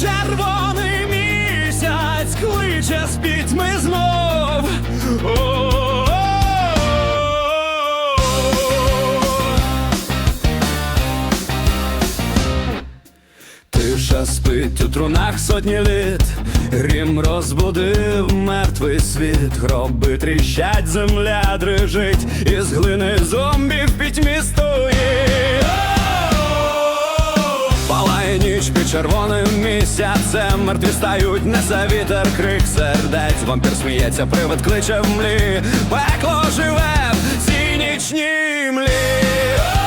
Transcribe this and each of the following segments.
Червоний місяць кличе з пітьми знов. Спить. У трунах сотні літ, грім розбудив мертвий світ, гроби тріщать, земля дрижить, із глини зомбі в пітьмі стоїть. Палає ніч під червоним місяцем, мертві стають, несе вітер, крик сердець, вампір сміється, привид кличе в млі, пекло живе в цій нічній млі.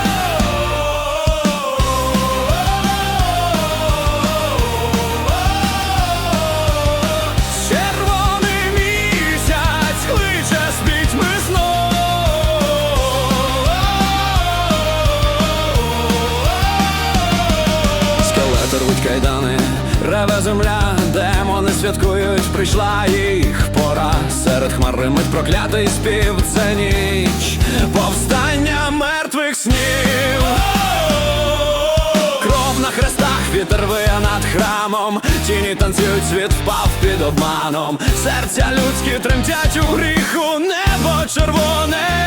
Кайдани, реве земля, демони святкують, прийшла їх пора. Серед хмар проклятий спів, це ніч, повстання мертвих снів. Кров на хрестах, вітер виє над храмом, тіні танцюють, світ впав під обманом. Серця людські тремтять у гріху, небо червоне,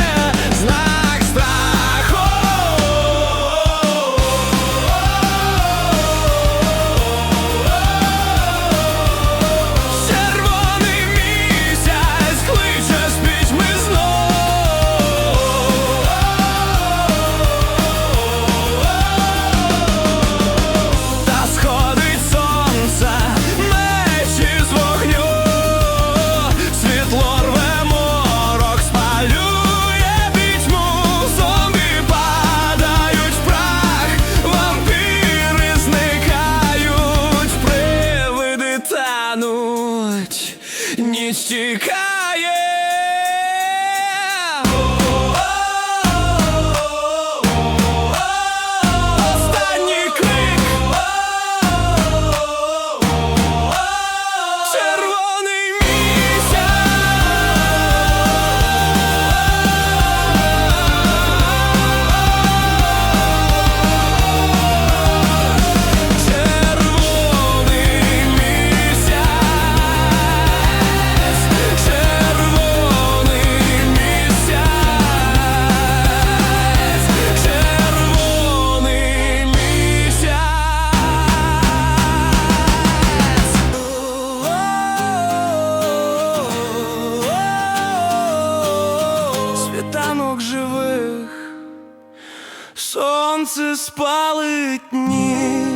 ніч Світанок живих. Сонце спалить ніч